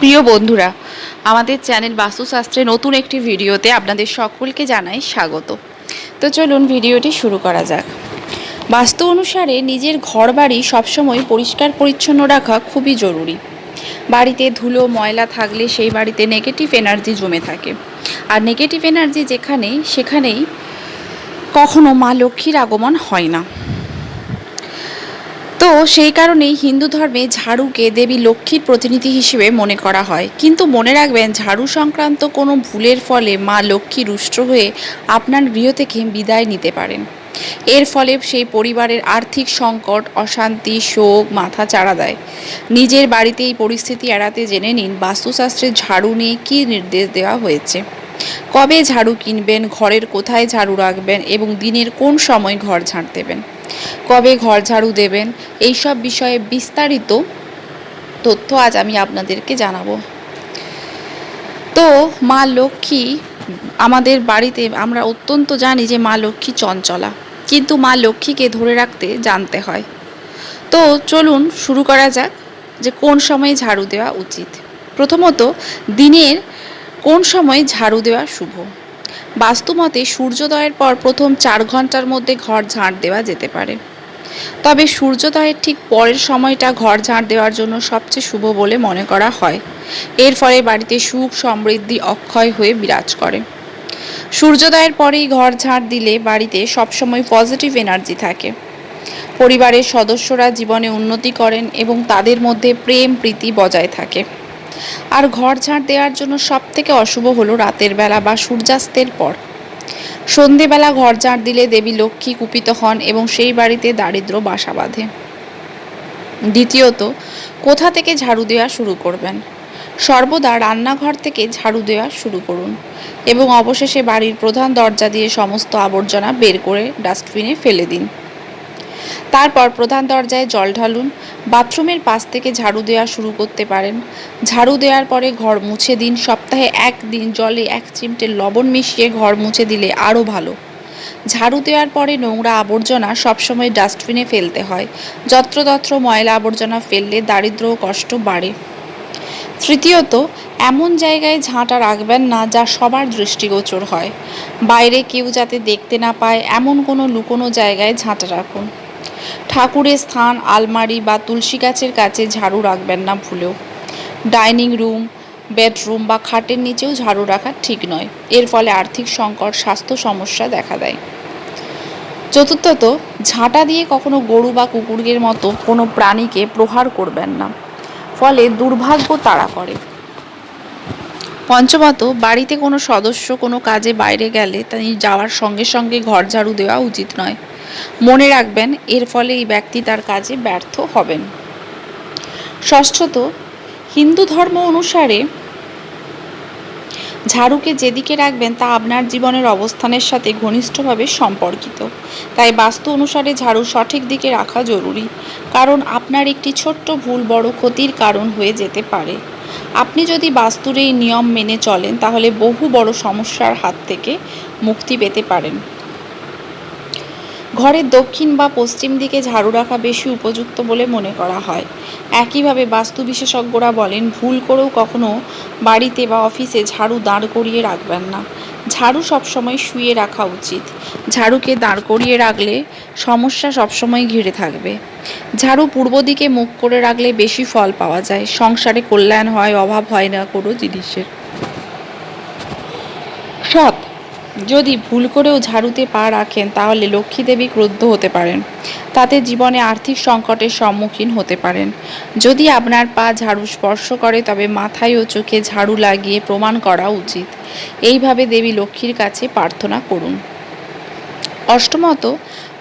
প্রিয় বন্ধুরা, আমাদের চ্যানেল বাস্তুশাস্ত্রে নতুন একটি ভিডিওতে আপনাদের সকলকে জানাই স্বাগত। তো চলুন ভিডিওটি শুরু করা যাক। বাস্তু অনুসারে নিজের ঘর বাড়ি সবসময় পরিষ্কার পরিচ্ছন্ন রাখা খুবই জরুরি। বাড়িতে ধুলো, ময়লা থাকলে সেই বাড়িতে নেগেটিভ এনার্জি জমে থাকে। আর নেগেটিভ এনার্জি যেখানেই, সেখানেই কখনো মা লক্ষ্মীর আগমন হয় না। তো সেই কারণেই হিন্দু ধর্মে ঝাড়ুকে দেবী লক্ষ্মীর প্রতিনিধি হিসেবে মনে করা হয়। কিন্তু মনে রাখবেন, ঝাড়ু সংক্রান্ত কোনো ভুলের ফলে মা লক্ষ্মী রুষ্ট হয়ে আপনার গৃহ থেকে বিদায় নিতে পারেন। এর ফলে সেই পরিবারের আর্থিক সংকট, অশান্তি, শোক, মাথা চাড়া দেয়। নিজের বাড়িতে এই পরিস্থিতি এড়াতে জেনে নিন, বাস্তুশাস্ত্রে ঝাড়ু নিয়ে কী নির্দেশ দেওয়া হয়েছে? কবে ঝাড়ু কিনবেন, ঘরের কোথায় ঝাড়ু রাখবেন এবং দিনের কোন সময় ঘর ঝাঁট দেবেন? কবে ঘর ঝাড়ু দেবেন? এই সব বিষয়ে বিস্তারিত তথ্য আজ আমি আপনাদেরকে জানাব। তো মা লক্ষ্মী, আমাদের বাড়িতে আমরা অত্যন্ত জানি যে মা লক্ষ্মী চঞ্চলা। কিন্তু মা লক্ষ্মীকে ধরে রাখতে জানতে হয়। তো চলুন শুরু করা যাক যে কোন সময়ে ঝাড়ু দেওয়া উচিত। প্রথমত, দিনের কোন সময় ঝাড়ু দেওয়া শুভ? বাস্তুমতে সূর্যোদয়ের পর প্রথম চার ঘণ্টার মধ্যে ঘর ঝাঁট দেওয়া যেতে পারে। তবে সূর্যোদয়ের ঠিক পরের সময়টা ঘর ঝাঁট দেওয়ার জন্য সবচেয়ে শুভ বলে মনে করা হয়। এর ফলে বাড়িতে সুখ, সমৃদ্ধি, অক্ষয় হয়ে বিরাজ করে। সূর্যোদয়ের পরেই ঘর ঝাঁট দিলে বাড়িতে সবসময় পজিটিভ এনার্জি থাকে। পরিবারের সদস্যরা জীবনে উন্নতি করেন এবং তাদের মধ্যে প্রেম, প্রীতি বজায় থাকে। আর ঘর ঝাড় দেওয়ার জন্য সব থেকে অশুভ হলো রাতের বেলা বা সূর্যাস্তের পর। সন্ধেবেলা ঘর ঝাড় দিলে দেবী লক্ষ্মী কুপিত হন এবং সেই বাড়িতে দারিদ্র বাসা বাঁধে। দ্বিতীয়ত, কোথা থেকে ঝাড়ু দেওয়া শুরু করবেন? সর্বদা রান্নাঘর থেকে ঝাড়ু দেওয়া শুরু করুন এবং অবশেষে বাড়ির প্রধান দরজা দিয়ে সমস্ত আবর্জনা বের করে ডাস্টবিনে ফেলে দিন। তারপর প্রধান দরজায় জল ঢালুন, বাথরুমের পাশ থেকে ঝাড়ু দেওয়া শুরু করতে পারেন। ঝাড়ু দেওয়ার পরে ঘর মুছে দিন, সপ্তাহে একদিন জলে এক চিমটে লবণ মিশিয়ে ঘর মুছে দিলে আরও ভালো। ঝাড়ু দেওয়ার পরে নোংরা আবর্জনা সবসময় ডাস্টবিনে ফেলতে হয়। যত্রতত্র ময়লা আবর্জনা ফেললে দারিদ্র কষ্ট বাড়ে। তৃতীয়ত, এমন জায়গায় ঝাঁটা রাখবেন না যা সবার দৃষ্টিগোচর হয়। বাইরে কেউ যাতে দেখতে না পায়, এমন কোনো লুকোনো জায়গায় ঝাঁটা রাখুন। ঠাকুরের স্থান, আলমারি বা তুলসী গাছের কাছে ঝাড়ু রাখবেন না ভুলেও। ডাইনিং রুম, বেডরুম বা খাটের নিচেও ঝাড়ু রাখা ঠিক নয়। এর ফলে আর্থিক সংকট, স্বাস্থ্য সমস্যা দেখা দেয়। চতুর্থত, ঝাঁটা দিয়ে কখনো গরু বা কুকুরের মতো কোনো প্রাণীকে প্রহার করবেন না। ফলে দুর্ভাগ্য তাড়া করে। পঞ্চমত, বাড়িতে কোনো সদস্য কোনো কাজে বাইরে গেলে তিনি যাওয়ার সঙ্গে সঙ্গে ঘর ঝাড়ু দেওয়া উচিত নয়। মনে রাখবেন, এর ফলে এই ব্যক্তি তার কাজে ব্যর্থ হবেন। ষষ্ঠত, হিন্দু ধর্ম অনুসারে ঝাড়ুকে যেদিকে রাখবেন তা আপনার জীবনের অবস্থানের সাথে ঘনিষ্ঠভাবে সম্পর্কিত। তাই বাস্তু অনুসারে ঝাড়ু সঠিক দিকে রাখা জরুরি, কারণ আপনার একটি ছোট্ট ভুল বড় ক্ষতির কারণ হয়ে যেতে পারে। আপনি যদি বাস্তুর এই নিয়ম মেনে চলেন, তাহলে বহু বড় সমস্যার হাত থেকে মুক্তি পেতে পারেন। ঘরের দক্ষিণ বা পশ্চিম দিকে ঝাড়ু রাখা বেশি উপযুক্ত বলে মনে করা হয়। একইভাবে বাস্তু বিশেষজ্ঞরা বলেন, ভুল করেও কখনো বাড়িতে বা অফিসে ঝাড়ু দাঁড় করিয়ে রাখবেন না। ঝাড়ু সবসময় শুয়ে রাখা উচিত। ঝাড়ুকে দাঁড় করিয়ে রাখলে সমস্যা সবসময় ঘিরে থাকবে। ঝাড়ু পূর্ব দিকে মুখ করে রাখলে বেশি ফল পাওয়া যায়। সংসারে কল্যাণ হয়, অভাব হয় না কোনো জিনিসের। সৎ, যদি ভুল করেও ঝাড়ুতে পা রাখেন, তাহলে লক্ষ্মী দেবী ক্রুদ্ধ হতে পারেন। তাতে জীবনে আর্থিক সংকটের সম্মুখীন হতে পারেন। যদি আপনার পা ঝাড়ু স্পর্শ করে, তবে মাথায় ও চোখে ঝাড়ু লাগিয়ে প্রমাণ করা উচিত। এইভাবে দেবী লক্ষ্মীর কাছে প্রার্থনা করুন। অষ্টমত,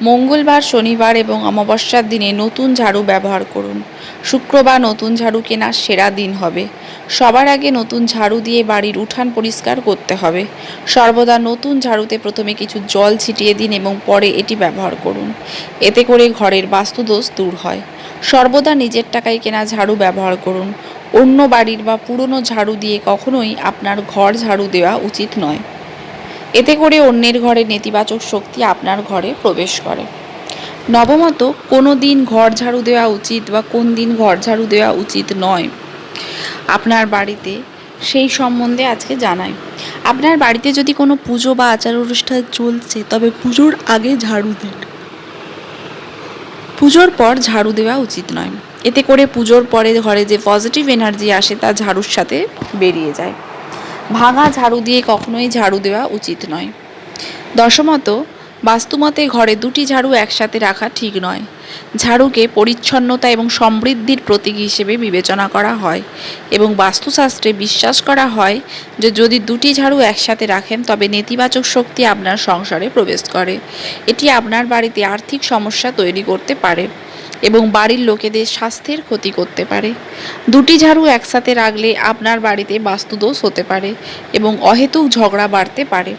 মঙ্গলবার, শনিবার এবং অমাবস্যার দিনে নতুন ঝাড়ু ব্যবহার করুন। শুক্রবার নতুন ঝাড়ু কেনার সেরা দিন হবে। সবার আগে নতুন ঝাড়ু দিয়ে বাড়ির উঠান পরিষ্কার করতে হবে। সর্বদা নতুন ঝাড়ুতে প্রথমে কিছু জল ছিটিয়ে দিন এবং পরে এটি ব্যবহার করুন। এতে করে ঘরের বাস্তুদোষ দূর হয়। সর্বদা নিজের টাকায় কেনা ঝাড়ু ব্যবহার করুন। অন্য বাড়ির বা পুরনো ঝাড়ু দিয়ে কখনোই আপনার ঘর ঝাড়ু দেওয়া উচিত নয়। এতে করে অন্যের ঘরে নেতিবাচক শক্তি আপনার ঘরে প্রবেশ করে। নবমত, কোনো দিন ঘর ঝাড়ু দেওয়া উচিত বা কোন দিন ঘর ঝাড়ু দেওয়া উচিত নয়। আপনার বাড়িতে সেই সম্বন্ধে আজকে জানাই। আপনার বাড়িতে যদি কোনো পুজো বা আচার অনুষ্ঠান চলছে, তবে পুজোর আগে ঝাড়ু দিন। পুজোর পর ঝাড়ু দেওয়া উচিত নয়। এতে করে পুজোর পরে ঘরে যে পজিটিভ এনার্জি আসে তা ঝাড়ুর সাথে বেরিয়ে যায়। ভাঙা ঝাড়ু দিয়ে কখনোই ঝাড়ু দেওয়া উচিত নয়। দশমত বাস্তুমতে ঘরে দুটি ঝাড়ু একসাথে রাখা ঠিক নয়। ঝাড়ুকে পরিচ্ছন্নতা এবং সমৃদ্ধির প্রতীক হিসেবে বিবেচনা করা হয় এবং বাস্তুশাস্ত্রে বিশ্বাস করা হয় যে যদি দুটি ঝাড়ু একসাথে রাখেন, তবে নেতিবাচক শক্তি আপনার সংসারে প্রবেশ করে। এটি আপনার বাড়িতে আর্থিক সমস্যা তৈরি করতে পারে এবং বাড়ির লোকেদের স্বাস্থ্যের ক্ষতি করতে পারে। দুটি ঝাড়ু একসাথে রাখলে আপনার বাড়িতে বাস্তুদোষ হতে পারে এবং অহেতুক ঝগড়া বাড়তে পারে।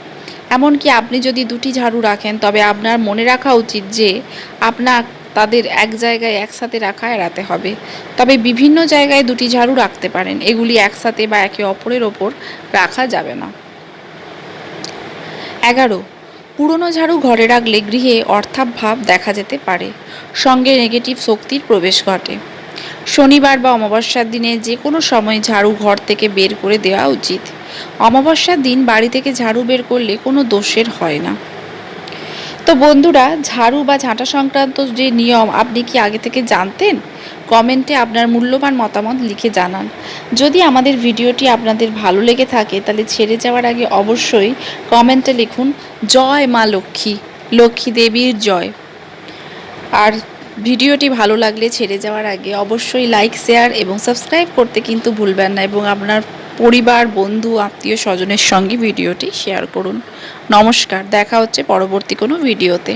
এমনকি আপনি যদি দুটি ঝাড়ু রাখেন, তবে আপনার মনে রাখা উচিত যে আপনার তাদের এক জায়গায় একসাথে রাখা এড়াতে হবে। তবে বিভিন্ন জায়গায় দুটি ঝাড়ু রাখতে পারেন, এগুলি একসাথে বা একে অপরের ওপর রাখা যাবে না। এগারো, পুরনো ঝাড়ু ঘরে রাখলে গৃহে অর্থাভাব দেখা যেতে পারে। সঙ্গে নেগেটিভ শক্তির প্রবেশ ঘটে। শনিবার বা অমাবস্যার দিনে যে কোনো সময় ঝাড়ু ঘর থেকে বের করে দেওয়া উচিত। অমাবস্যার দিন বাড়ি থেকে ঝাড়ু বের করলে কোনো দোষের হয় না। তো বন্ধুরা, ঝাড়ু বা ঝাঁটা সংক্রান্ত যে নিয়ম আপনি কি আগে থেকে জানতেন? কমেন্টে আপনার মূল্যবান মতামত লিখে জানান। যদি আমাদের ভিডিওটি আপনাদের ভালো লেগে থাকে, তাহলে ছেড়ে যাওয়ার আগে অবশ্যই কমেন্টে লিখুন, জয় মা লক্ষ্মী লক্ষ্মী দেবীর জয়। আর ভিডিওটি ভালো লাগলে ছেড়ে যাওয়ার আগে অবশ্যই লাইক শেয়ার এবং সাবস্ক্রাইব করতে কিন্তু ভুলবেন না এবং আপনার পরিবার, বন্ধু, আত্মীয়, স্বজনের সঙ্গে ভিডিওটি শেয়ার করুন। নমস্কার, দেখা হচ্ছে পরবর্তী কোনো ভিডিওতে